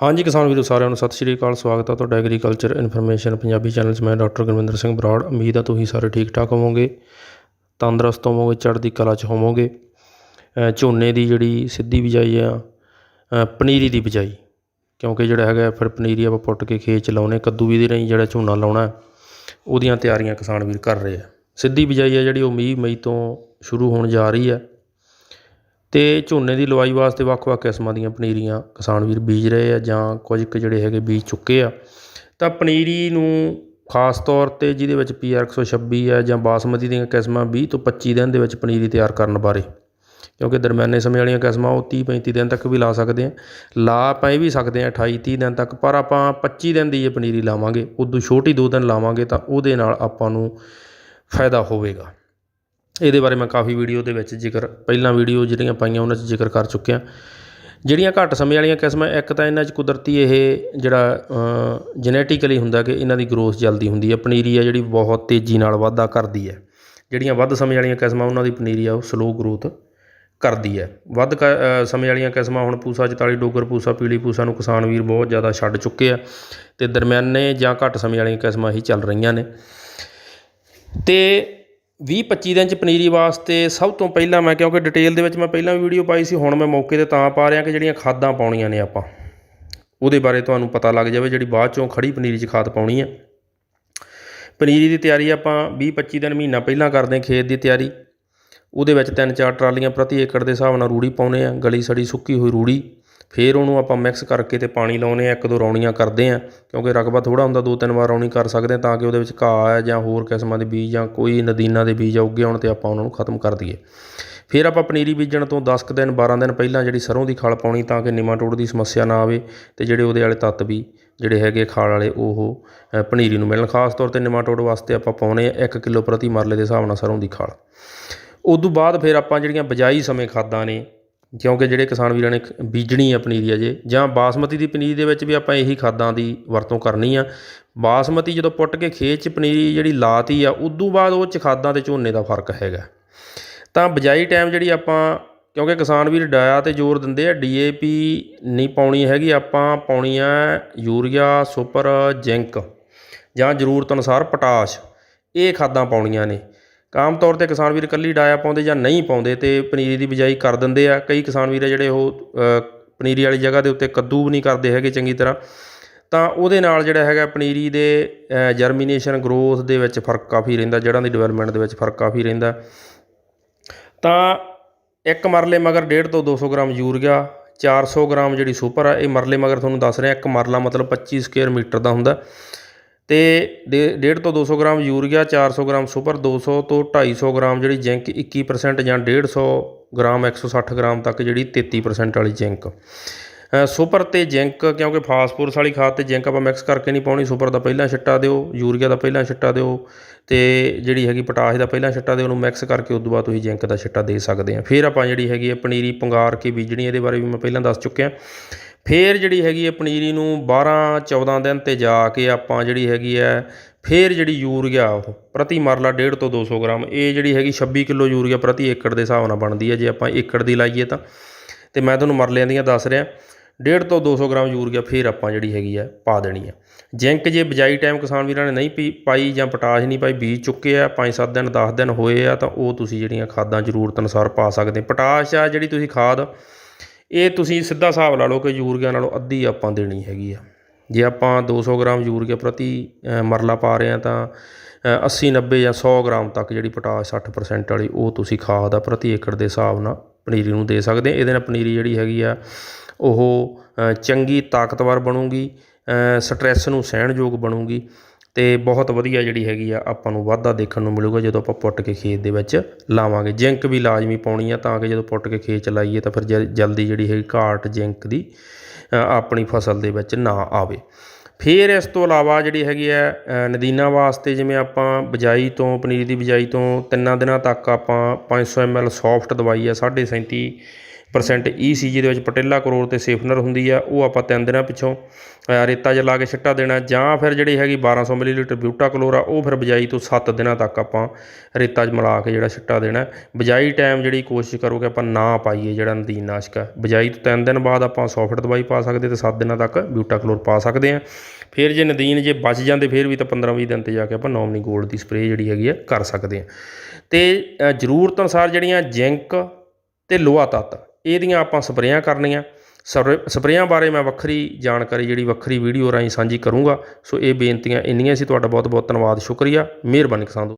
ਹਾਂਜੀ, ਕਿਸਾਨ ਵੀਰੋ, ਸਾਰਿਆਂ ਨੂੰ ਸਤਿ ਸ਼੍ਰੀ ਅਕਾਲ, ਸਵਾਗਤ ਹੈ ਤੁਹਾਡਾ ਐਗਰੀਕਲਚਰ ਇਨਫੋਰਮੇਸ਼ਨ ਪੰਜਾਬੀ ਚੈਨਲ 'ਚ। ਮੈਂ ਡਾਕਟਰ ਗੁਰਵਿੰਦਰ ਸਿੰਘ ਬਰਾੜ, ਉਮੀਦ ਹੈ ਤੁਸੀਂ ਸਾਰੇ ਠੀਕ ਠਾਕ ਹੋਵੋਗੇ, ਤੰਦਰੁਸਤ ਹੋਵੋਗੇ, ਚੜ੍ਹਦੀ ਕਲਾ 'ਚ ਹੋਵੋਗੇ। ਝੋਨੇ ਦੀ ਜਿਹੜੀ ਸਿੱਧੀ ਬਿਜਾਈ ਆ ਪਨੀਰੀ ਦੀ ਬਿਜਾਈ, ਕਿਉਂਕਿ ਜਿਹੜਾ ਹੈਗਾ ਫਿਰ ਪਨੀਰੀ ਆਪਾਂ ਪੁੱਟ ਕੇ ਖੇਤ 'ਚ ਲਾਉਣੇ, ਕੱਦੂ ਵੀ ਦੇ ਨਹੀਂ ਜਿਹੜਾ ਝੋਨਾ ਲਾਉਣਾ, ਉਹਦੀਆਂ ਤਿਆਰੀਆਂ ਕਿਸਾਨ ਵੀਰ ਕਰ ਰਹੇ ਆ। ਸਿੱਧੀ ਬਿਜਾਈ ਆ ਜਿਹੜੀ ਉਹ ਮੀਂਹ, ਮਈ ਤੋਂ ਸ਼ੁਰੂ ਹੋਣ ਜਾ ਰਹੀ ਹੈ ਅਤੇ ਝੋਨੇ ਦੀ ਲਵਾਈ ਵਾਸਤੇ ਵੱਖ-ਵੱਖ ਕਿਸਮਾਂ ਦੀਆਂ ਪਨੀਰੀਆਂ ਕਿਸਾਨ ਵੀਰ ਬੀਜ ਰਹੇ ਆ ਜਾਂ ਕੁਝ ਕੁ ਜਿਹੜੇ ਹੈਗੇ ਬੀਜ ਚੁੱਕੇ ਆ। ਤਾਂ ਪਨੀਰੀ ਨੂੰ ਖਾਸ ਤੌਰ ਤੇ ਜਿਹਦੇ ਵਿੱਚ ਪੀ ਆਰ ਇੱਕ ਸੌ ਛੱਬੀ ਹੈ ਜਾਂ ਬਾਸਮਤੀ ਦੀਆਂ ਕਿਸਮਾਂ ਵੀਹ ਤੋਂ 25 ਦਿਨ ਦੇ ਵਿੱਚ ਪਨੀਰੀ ਤਿਆਰ ਕਰਨ ਬਾਰੇ। ਕਿਉਂਕਿ ਦਰਮਿਆਨੇ ਸਮੇਂ ਵਾਲੀਆਂ ਕਿਸਮਾਂ ਉਹ 30 35 ਦਿਨ ਤੱਕ ਵੀ ਲਾ ਸਕਦੇ ਆ। ਲਾ ਆਪਾਂ ਇਹ ਵੀ ਸਕਦੇ ਆ 28 30 ਦਿਨ ਤੱਕ, ਪਰ ਆਪਾਂ 25 ਦਿਨ ਦੀ ਇਹ ਪਨੀਰੀ ਲਾਵਾਂਗੇ, ਉਦੋਂ ਛੋਟੀ ਦੋ ਦਿਨ ਲਾਵਾਂਗੇ ਤਾਂ ਉਹਦੇ ਨਾਲ ਆਪਾਂ ਨੂੰ ਫਾਇਦਾ ਹੋਵੇਗਾ। ਇਹਦੇ ਬਾਰੇ ਮੈਂ ਕਾਫੀ ਵੀਡੀਓ ਦੇ ਵਿੱਚ ਜ਼ਿਕਰ, ਪਹਿਲਾਂ ਵੀਡੀਓ ਜਿਹੜੀਆਂ ਪਾਈਆਂ ਉਹਨਾਂ 'ਚ ਜ਼ਿਕਰ ਕਰ ਚੁੱਕਿਆ। ਜਿਹੜੀਆਂ ਘੱਟ ਸਮੇਂ ਵਾਲੀਆਂ ਕਿਸਮਾਂ, ਇੱਕ ਤਾਂ ਇਹਨਾਂ 'ਚ ਕੁਦਰਤੀ ਇਹ ਜਿਹੜਾ ਜੈਨੇਟਿਕਲੀ ਹੁੰਦਾ ਕਿ ਇਹਨਾਂ ਦੀ ਗਰੋਥ ਜਲਦੀ ਹੁੰਦੀ ਹੈ। ਪਨੀਰੀ ਆ ਜਿਹੜੀ ਬਹੁਤ ਤੇਜ਼ੀ ਨਾਲ ਵਾਧਾ ਕਰਦੀ ਹੈ। ਜਿਹੜੀਆਂ ਵੱਧ ਸਮੇਂ ਵਾਲੀਆਂ ਕਿਸਮਾਂ, ਉਹਨਾਂ ਦੀ ਪਨੀਰੀ ਆ ਉਹ ਸਲੋ ਗਰੋਥ ਕਰਦੀ ਹੈ। ਵੱਧ ਕ- ਸਮੇਂ ਵਾਲੀਆਂ ਕਿਸਮਾਂ, ਹੁਣ ਪੂਸਾ 44 ਡੋਗਰ ਪੂਸਾ, ਪੀਲੀ ਪੂਸਾ ਨੂੰ ਕਿਸਾਨ ਵੀਰ ਬਹੁਤ ਜ਼ਿਆਦਾ ਛੱਡ ਚੁੱਕੇ ਆ ਤੇ ਦਰਮਿਆਨੇ ਜਾਂ ਘੱਟ ਸਮੇਂ ਵਾਲੀਆਂ ਕਿਸਮਾਂ ਹੀ ਚੱਲ ਰਹੀਆਂ ਨੇ। ਤੇ 20 25 ਦਿਨ ਚ ਪਨੀਰੀ ਵਾਸਤੇ ਸਭ ਤੋਂ ਪਹਿਲਾਂ ਮੈਂ, ਕਿਉਂਕਿ ਡਿਟੇਲ ਦੇ ਵਿੱਚ ਮੈਂ ਪਹਿਲਾਂ ਵੀ ਵੀਡੀਓ ਪਾਈ ਸੀ, ਹੁਣ ਮੈਂ ਮੌਕੇ ਤੇ ਤਾਂ ਪਾ ਰਿਹਾ ਕਿ ਜਿਹੜੀਆਂ ਖਾਦਾਂ ਪਾਉਣੀਆਂ ਨੇ ਆਪਾਂ। ਉਹਦੇ ਬਾਰੇ ਤੁਹਾਨੂੰ ਪਤਾ ਲੱਗ ਜਾਵੇ ਜਿਹੜੀ ਬਾਅਦ ਚੋਂ ਖੜੀ ਪਨੀਰੀ 'ਚ ਖਾਦ ਪਾਉਣੀ ਹੈ ਪਨੀਰੀ ਦੀ ਤਿਆਰੀ ਆਪਾਂ 20 25 ਦਿਨ ਮਹੀਨਾ ਪਹਿਲਾਂ ਕਰਦੇ ਹਾਂ ਖੇਤ ਦੀ ਤਿਆਰੀ। ਉਹਦੇ ਵਿੱਚ ਤਿੰਨ ਚਾਰ ਟਰਾਲੀਆਂ ਪ੍ਰਤੀ ਏਕੜ ਦੇ ਹਿਸਾਬ ਨਾਲ ਰੂੜੀ ਪਾਉਨੇ ਆ ਗਲੀ ਸੜੀ ਸੁੱਕੀ ਹੋਈ ਰੂੜੀ। ਫਿਰ ਉਹਨੂੰ ਆਪਾਂ ਮਿਕਸ ਕਰਕੇ ਤੇ ਪਾਣੀ ਲਾਉਨੇ ਆ ਇੱਕ ਦੋ ਰੌਣੀਆਂ ਕਰਦੇ ਆ ਕਿਉਂਕਿ ਰਕਬਾ ਥੋੜਾ ਹੁੰਦਾ, ਦੋ ਤਿੰਨ ਵਾਰ ਰੌਣੀ ਕਰ ਸਕਦੇ ਆ ਤਾਂ ਕਿ ਉਹਦੇ ਵਿੱਚ ਘਾਹ ਹੈ ਜਾਂ ਹੋਰ ਕਿਸਮਾਂ ਦੇ ਬੀਜ ਜਾਂ ਕੋਈ ਨਦੀਨਾ ਦੇ ਬੀਜ ਆ ਉੱਗੇ ਹੋਣ ਤੇ ਆਪਾਂ ਉਹਨਾਂ ਨੂੰ ਖਤਮ ਕਰ ਦਈਏ। ਫਿਰ ਆਪਾਂ ਪਨੀਰੀ ਬੀਜਣ ਤੋਂ 10 ਕੁ ਦਿਨ 12 ਦਿਨ ਪਹਿਲਾਂ ਜਿਹੜੀ ਸਰੋਂ ਦੀ ਖਾਲ ਪਾਉਣੀ ਤਾਂ ਕਿ ਨਿਮਾਟੋਡ ਦੀ ਸਮੱਸਿਆ ਨਾ ਆਵੇ ਤੇ ਜਿਹੜੇ ਉਹਦੇ ਵਾਲੇ ਤੱਤ ਵੀ, ਜਿਹੜੇ ਹੈਗੇ ਖਾਲ ਵਾਲੇ, ਉਹ ਪਨੀਰੀ ਨੂੰ ਮਿਲਣ। ਖਾਸ ਤੌਰ ਤੇ ਨਿਮਾਟੋਡ ਵਾਸਤੇ ਆਪਾਂ ਪਾਉਣੇ ਆ 1 ਕਿਲੋ ਪ੍ਰਤੀ ਮਰਲੇ ਦੇ ਹਿਸਾਬ ਨਾਲ ਸਰੋਂ ਦੀ ਖਲ। ਉਦੋਂ ਬਾਅਦ ਫਿਰ ਆਪਾਂ ਜਿਹੜੀਆਂ ਬਜਾਈ ਸਮੇਂ ਖਾਦਾਂ ਨੇ ਕਿਉਂਕਿ ਜਿਹੜੇ ਕਿਸਾਨ ਵੀਰਾਂ ਨੇ ਬੀਜਣੀ ਆ ਪਨੀਰੀ ਅਜੇ, ਜਾਂ ਬਾਸਮਤੀ ਦੀ ਪਨੀਰੀ ਦੇ ਵਿੱਚ ਵੀ ਆਪਾਂ ਇਹੀ ਖਾਦਾਂ ਦੀ ਵਰਤੋਂ ਕਰਨੀ ਆ। ਬਾਸਮਤੀ ਜਦੋਂ ਪੁੱਟ ਕੇ ਖੇਤ 'ਚ ਪਨੀਰੀ ਜਿਹੜੀ ਲਾਤੀ ਆ, ਉਦੋਂ ਬਾਅਦ ਉਹ 'ਚ ਖਾਦਾਂ ਤੇ ਝੋਨੇ ਦਾ ਫ਼ਰਕ ਹੈਗਾ। ਤਾਂ ਬਜਾਈ ਟਾਈਮ ਜਿਹੜੀ ਆਪਾਂ, ਕਿਉਂਕਿ ਕਿਸਾਨ ਵੀਰ ਡਾਇਆ ਤੇ ਜ਼ੋਰ ਦਿੰਦੇ ਆ ਡੀਏਪੀ ਨਹੀਂ ਪਾਉਣੀ ਹੈਗੀ, ਆਪਾਂ ਪਾਉਣੀ ਆ ਯੂਰੀਆ, ਸੁਪਰ, ਜ਼ਿੰਕ ਜਾਂ ਜ਼ਰੂਰਤ ਅਨੁਸਾਰ ਪੋਟਾਸ਼, ਇਹ ਖਾਦਾਂ ਪਾਉਣੀਆਂ ਨੇ। ਆਮ ਤੌਰ ਤੇ ਕਿਸਾਨ ਵੀਰ ਇਕੱਲੀ ਡਾਇਆ ਪਾਉਂਦੇ ਜਾਂ ਨਹੀਂ ਪਾਉਂਦੇ ਤੇ ਪਨੀਰੀ ਦੀ ਬਿਜਾਈ ਕਰ ਦਿੰਦੇ ਆ। ਕਈ ਕਿਸਾਨ ਵੀਰ ਆ ਜਿਹੜੇ ਉਹ ਪਨੀਰੀ ਵਾਲੀ ਜਗ੍ਹਾ ਦੇ ਉੱਤੇ ਕੱਦੂ ਵੀ ਨਹੀਂ ਕਰਦੇ ਹੈਗੇ ਚੰਗੀ ਤਰ੍ਹਾਂ। ਤਾਂ ਉਹਦੇ ਨਾਲ ਜਿਹੜਾ ਹੈਗਾ ਪਨੀਰੀ ਦੇ ਜਰਮੀਨੇਸ਼ਨ ਗਰੋਥ ਦੇ ਵਿੱਚ ਫ਼ਰਕ ਕਾਫੀ ਰਹਿੰਦਾ, ਜੜ੍ਹਾਂ ਦੀ ਡਿਵੈਲਪਮੈਂਟ ਦੇ ਵਿੱਚ ਫ਼ਰਕ ਕਾਫੀ ਰਹਿੰਦਾ। ਤਾਂ ਇੱਕ ਮਰਲੇ ਮਗਰ 1.5 ਤੋਂ 200 ਗ੍ਰਾਮ ਯੂਰੀਆ 400 ਗ੍ਰਾਮ ਜਿਹੜੀ ਸੁਪਰ ਆ, ਇਹ ਮਰਲੇ ਮਗਰ ਤੁਹਾਨੂੰ ਦੱਸ ਰਿਹਾ, ਇੱਕ ਮਰਲਾ ਮਤਲਬ 25 ਸਕੁਅਰ ਮੀਟਰ ਦਾ ਹੁੰਦਾ। ਅਤੇ ਡੇ ਡੇਢ ਤੋਂ ਦੋ ਸੌ ਗ੍ਰਾਮ ਯੂਰੀਆ, ਚਾਰ ਸੌ ਗ੍ਰਾਮ ਸੁਪਰ, ਦੋ ਸੌ ਤੋਂ ਢਾਈ ਸੌ ਗ੍ਰਾਮ ਜਿਹੜੀ ਜ਼ਿੰਕ 21% ਜਾਂ ਡੇਢ ਸੌ ਗ੍ਰਾਮ 160 ਗ੍ਰਾਮ ਤੱਕ ਜਿਹੜੀ 33% ਵਾਲੀ ਜ਼ਿੰਕ। ਸੁਪਰ ਤੇ ਜ਼ਿੰਕ, ਕਿਉਂਕਿ ਫਾਸਫੋਰਸ ਵਾਲੀ ਖਾਦ ਤੇ ਜ਼ਿੰਕ ਆਪਾਂ ਮਿਕਸ ਕਰਕੇ ਨਹੀਂ ਪਾਉਣੀ, ਸੁਪਰ ਦਾ ਪਹਿਲਾਂ ਛਿੱਟਾ ਦਿਓ, ਯੂਰੀਆ ਦਾ ਪਹਿਲਾਂ ਛਿੱਟਾ ਦਿਓ, ਤੇ ਜਿਹੜੀ ਹੈਗੀ ਪੋਟਾਸ਼ ਦਾ ਪਹਿਲਾਂ ਛਿੱਟਾ ਦਿਓ, ਉਹਨੂੰ ਮਿਕਸ ਕਰਕੇ ਉਸ ਤੋਂ ਬਾਅਦ ਤੁਸੀਂ ਜ਼ਿੰਕ ਦਾ ਛਿੱਟਾ ਦੇ ਸਕਦੇ ਆ। ਫਿਰ ਆਪਾਂ ਜਿਹੜੀ ਹੈਗੀ ਹੈ ਪਨੀਰੀ, ਪੰਗਾਰ ਕੇ ਬੀਜਣੀ, ਇਹਦੇ ਬਾਰੇ ਵੀ ਮੈਂ ਪਹਿਲਾਂ ਦੱਸ ਚੁੱਕਿਆ। ਫਿਰ ਜਿਹੜੀ ਹੈਗੀ ਹੈ ਪਨੀਰੀ ਨੂੰ 12 14 ਦਿਨ ਤੇ ਜਾ ਕੇ ਆਪਾਂ ਜਿਹੜੀ ਹੈਗੀ ਹੈ, ਫਿਰ ਜਿਹੜੀ ਯੂਰੀਆ ਉਹ ਪ੍ਰਤੀ ਮਰਲਾ ਡੇਢ ਤੋਂ ਦੋ ਸੌ ਗ੍ਰਾਮ, ਇਹ ਜਿਹੜੀ ਹੈਗੀ 26 ਕਿਲੋ ਯੂਰੀਆ ਪ੍ਰਤੀ ਏਕੜ ਦੇ ਹਿਸਾਬ ਨਾਲ ਬਣਦੀ ਹੈ, ਜੇ ਆਪਾਂ ਏਕੜ ਦੀ ਲਾਈਏ ਤਾਂ। ਤੇ ਮੈਂ ਤੁਹਾਨੂੰ ਮਰਲਿਆਂ ਦੀਆਂ ਦੱਸ ਰਿਹਾ, ਡੇਢ ਤੋਂ 200 ਗ੍ਰਾਮ ਯੂਰੀਆ ਫਿਰ ਆਪਾਂ ਜਿਹੜੀ ਹੈਗੀ ਆ ਪਾ ਦੇਣੀ ਆ ਜ਼ਿੰਕ ਜੇ ਬਜਾਈ ਟਾਈਮ ਕਿਸਾਨ ਵੀਰਾਂ ਨੇ ਨਹੀਂ ਪੀ ਪਾਈ ਜਾਂ ਪੋਟਾਸ਼ ਨਹੀਂ ਪਾਈ, ਬੀਜ ਚੁੱਕੇ ਆ 5-7 ਦਿਨ 10 ਦਿਨ ਹੋਏ ਆ, ਤਾਂ ਉਹ ਤੁਸੀਂ ਜਿਹੜੀਆਂ ਖਾਦਾਂ ਜ਼ਰੂਰਤ ਅਨੁਸਾਰ ਪਾ ਸਕਦੇ ਪੋਟਾਸ਼ ਆ ਜਿਹੜੀ ਤੁਸੀਂ ਖਾਦ ਇਹ ਤੁਸੀਂ ਸਿੱਧਾ ਹਿਸਾਬ ਲਾ ਲਓ ਕਿ ਯੂਰੀਆ ਨਾਲੋਂ ਅੱਧੀ ਆਪਾਂ ਦੇਣੀ ਹੈਗੀ ਆ। ਜੇ ਆਪਾਂ 200 ਗ੍ਰਾਮ ਯੂਰੀਆ ਪ੍ਰਤੀ ਮਰਲਾ ਪਾ ਰਹੇ ਆ ਤਾਂ ਅ, 80 90 ਜਾਂ 100 ਗ੍ਰਾਮ ਤੱਕ ਜਿਹੜੀ ਪੋਟਾਸ਼ 60% ਵਾਲੀ ਉਹ ਤੁਸੀਂ ਖਾਦ ਆ ਪ੍ਰਤੀ ਏਕੜ ਦੇ ਹਿਸਾਬ ਨਾਲ ਪਨੀਰੀ ਨੂੰ ਦੇ ਸਕਦੇ। ਇਹਦੇ ਨਾਲ ਪਨੀਰੀ ਜਿਹੜੀ ਹੈਗੀ ਆ ਉਹ ਚੰਗੀ ਤਾਕਤਵਰ ਬਣੂਗੀ ਸਟ੍ਰੈਸ ਨੂੰ ਸਹਿਣਯੋਗ ਬਣੂਗੀ। ਅਤੇ ਬਹੁਤ ਵਧੀਆ ਜਿਹੜੀ ਹੈਗੀ ਆ ਆਪਾਂ ਨੂੰ ਵਾਧਾ ਦੇਖਣ ਨੂੰ ਮਿਲੂਗਾ ਜਦੋਂ ਆਪਾਂ ਪੁੱਟ ਕੇ ਖੇਤ ਦੇ ਵਿੱਚ ਲਾਵਾਂਗੇ। ਜ਼ਿੰਕ ਵੀ ਲਾਜ਼ਮੀ ਪਾਉਣੀ ਆ ਤਾਂ ਕਿ ਜਦੋਂ ਪੁੱਟ ਕੇ ਖੇਤ ਚ ਲਾਈਏ ਤਾਂ ਫਿਰ ਜਲ- ਜਲਦੀ ਜਿਹੜੀ ਹੈਗੀ ਘਾਟ ਜ਼ਿੰਕ ਦੀ ਆਪਣੀ ਫਸਲ ਦੇ ਵਿੱਚ ਨਾ ਆਵੇ। ਫਿਰ ਇਸ ਤੋਂ ਇਲਾਵਾ ਜਿਹੜੀ ਹੈਗੀ ਹੈ ਅ, ਨਦੀਨਾਂ ਵਾਸਤੇ ਜਿਵੇਂ ਆਪਾਂ ਬਿਜਾਈ ਤੋਂ ਪਨੀਰ ਦੀ ਬਿਜਾਈ ਤੋਂ ਤਿੰਨਾਂ ਦਿਨਾਂ ਤੱਕ ਆਪਾਂ 500 ml ਸੌਫਟ ਦਵਾਈ ਆ 37 ਪਰਸੈਂਟ ਈਸੀਜੀ ਦੇ ਵਿੱਚ ਪਟੇਲਾ ਕਰੋੜ ਤੇ ਸੇਫਨਰ ਹੁੰਦੀ ਆ, ਉਹ ਆਪਾਂ ਤਿੰਨ ਦਿਨਾਂ ਪਿੱਛੋਂ ਰੇਤਾ 'ਚ ਲਾ ਕੇ ਛਿੱਟਾ ਦੇਣਾ, ਜਾਂ ਫਿਰ ਜਿਹੜੀ ਹੈਗੀ 1200 ਮਿਲੀਲੀਟਰ ਬਿਊਟਾ ਕਲੋਰ ਆ ਉਹ ਫਿਰ ਬਜਾਈ ਤੋਂ 7 ਦਿਨਾਂ ਤੱਕ ਆਪਾਂ ਰੇਤਾ 'ਚ ਮਿਲਾ ਕੇ ਜਿਹੜਾ ਛਿੱਟਾ ਦੇਣਾ। ਬਜਾਈ ਟਾਈਮ ਜਿਹੜੀ ਕੋਸ਼ਿਸ਼ ਕਰੋ ਕਿ ਆਪਾਂ ਨਾ ਪਾਈਏ ਜਿਹੜਾ ਨਦੀਨ ਨਾਸ਼ਕ ਆ। ਬਜਾਈ ਤੋਂ ਤਿੰਨ ਦਿਨ ਬਾਅਦ ਆਪਾਂ 100 ਦਵਾਈ ਪਾ ਸਕਦੇ ਤੇ 7 ਦਿਨਾਂ ਤੱਕ ਬਿਊਟਾ ਕਲੋਰ ਪਾ ਸਕਦੇ ਆ। ਫਿਰ ਜੇ ਨਦੀਨ ਜੇ ਬਚ ਜਾਂਦੇ, ਫਿਰ ਵੀ ਤਾਂ 15-20 ਦਿਨ ਤੇ ਜਾ ਕੇ ਆਪਾਂ ਨੋਮਨੀ ਗੋਲਡ ਦੀ ਸਪਰੇਅ ਜਿਹੜੀ ਹੈਗੀ ਆ, ਕਰ ਸਕਦੇ ਆ। ਤੇ ਜ਼ਰੂਰਤ ਅਨੁਸਾਰ ਜਿਹੜੀਆਂ ਜ਼ਿੰਕ ਤੇ ਲੋਹਾ ਤੱਤ ਇਹਦੀਆਂ ਆਪਾਂ ਸਪਰੇਆਂ ਕਰਨੀਆਂ। ਸਪਰੇ- ਸਪਰੇਆਂ ਬਾਰੇ ਮੈਂ ਵੱਖਰੀ ਜਾਣਕਾਰੀ, ਜਿਹੜੀ ਵੱਖਰੀ ਵੀਡੀਓ ਰਾਹੀਂ ਸਾਂਝੀ ਕਰੂੰਗਾ। ਸੋ ਇਹ ਬੇਨਤੀਆਂ ਇੰਨੀਆਂ ਸੀ। ਤੁਹਾਡਾ ਬਹੁਤ ਬਹੁਤ ਧੰਨਵਾਦ। ਸ਼ੁਕਰੀਆ। ਮਿਹਰਬਾਨੀ ਕਿਸਾਨ ਦੋਸਤੋ।